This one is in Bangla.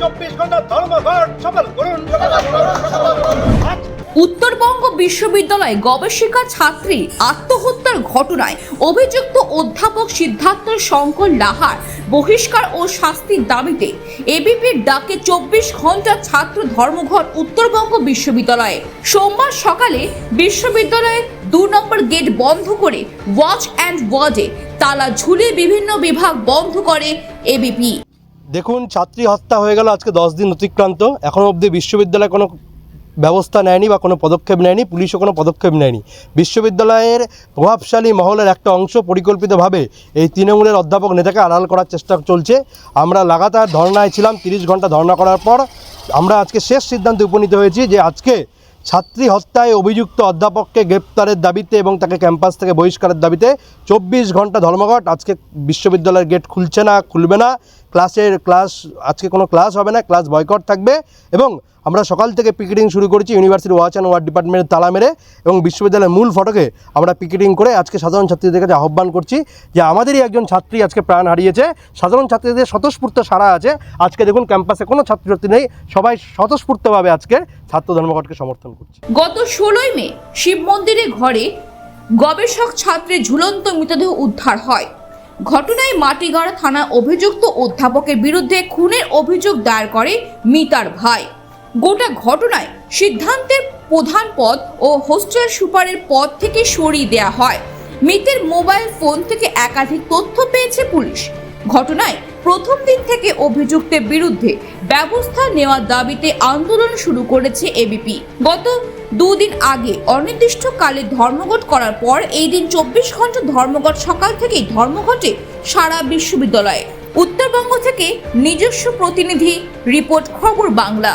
চব্বিশ ঘণ্টা ধর্মঘট সফল করুন। উত্তরবঙ্গ বিশ্ববিদ্যালয়ে গবেষিকা ছাত্রী আত্মহত্যার ঘটনায় অভিযুক্ত অধ্যাপক সিদ্ধার্থ শঙ্কর লাহার বহিষ্কার ও শাস্তির দাবিতে এবিপির ডাকে চব্বিশ ঘণ্টা ছাত্র ধর্মঘট উত্তরবঙ্গ বিশ্ববিদ্যালয়ে। সোমবার সকালে বিশ্ববিদ্যালয়ে দু নম্বর গেট বন্ধ করে ওয়াচ অ্যান্ড ওয়ার্ডে তালা ঝুলিয়ে বিভিন্ন বিভাগ বন্ধ করে এবিপি। দেখুন, ছাত্রী হত্যা হয়ে গেল, আজকে দশ দিন অতিক্রান্ত। এখনও অবধি বিশ্ববিদ্যালয় কোনো ব্যবস্থা নেয়নি বা কোনো পদক্ষেপ নেয়নি, পুলিশও কোনো পদক্ষেপ নেয়নি। বিশ্ববিদ্যালয়ের প্রভাবশালী মহলের একটা অংশ পরিকল্পিতভাবে এই তৃণমূলের অধ্যাপক নেতাকে আড়াল করার চেষ্টা চলছে। আমরা লাগাতার ধর্নায় ছিলাম, তিরিশ ঘণ্টা ধর্না করার পর আমরা আজকে শেষ সিদ্ধান্তে উপনীত হয়েছি যে আজকে ছাত্রী হত্যায় অভিযুক্ত অধ্যাপককে গ্রেপ্তারের দাবিতে এবং তাকে ক্যাম্পাস থেকে বহিষ্কারের দাবিতে চব্বিশ ঘণ্টা ধর্মঘট। আজকে বিশ্ববিদ্যালয়ের গেট খুলছে না, খুলবে না। ক্লাসের ক্লাস, আজকে কোনো ক্লাস হবে না, ক্লাস বয়কট থাকবে এবং আমরা সকাল থেকে পিকেটিং শুরু করেছি ইউনিভার্সিটি ওয়াচ অ্যান্ড ওয়ার্ড ডিপার্টমেন্টের তালা মেরে এবং বিশ্ববিদ্যালয়ের মূল ফটকে আমরা পিকেটিং করে আজকে সাধারণ ছাত্রীদের কাছে আহ্বান করছি যে আমাদেরই একজন ছাত্রী আজকে প্রাণ হারিয়েছে। সাধারণ ছাত্রীদের স্বতঃস্ফূর্ত সারা আছে। আজকে দেখুন ক্যাম্পাসে কোনো ছাত্রছাত্রী নেই। সবাই স্বতঃস্ফূর্তভাবে আজকে ছাত্র ধর্মঘটকে সমর্থন করছে। গত ষোলোই মে শিব মন্দিরে ঘরে গবেষক ছাত্রের ঝুলন্ত মৃতদেহ উদ্ধার হয়। ঘটনায় মাটিগাড়া থানা অভিযুক্ত অধ্যাপকের বিরুদ্ধে খুনের অভিযোগ দায়ের করে মিতার ভাই। গোটা ঘটনায় সিদ্ধান্তের প্রধান পদ ও হোস্টেল সুপারের পদ থেকে সরিয়ে দেওয়া হয়। মৃতের মোবাইল ফোন থেকে একাধিক তথ্য পেয়েছে পুলিশ। ঘটনায় প্রথম দিন থেকে অভিযুক্তের বিরুদ্ধে ব্যবস্থা নেওয়ার দাবিতে আন্দোলন শুরু করেছে এবিপি গত দুদিন আগে অনির্দিষ্টকালে ধর্মঘট করার পর এই দিন চব্বিশ ঘণ্টা ধর্মঘট সকাল থেকেই ধর্মঘটে সারা বিশ্ববিদ্যালয়ে। উত্তরবঙ্গ থেকে নিজস্ব প্রতিনিধি, রিপোর্ট খবর বাংলা।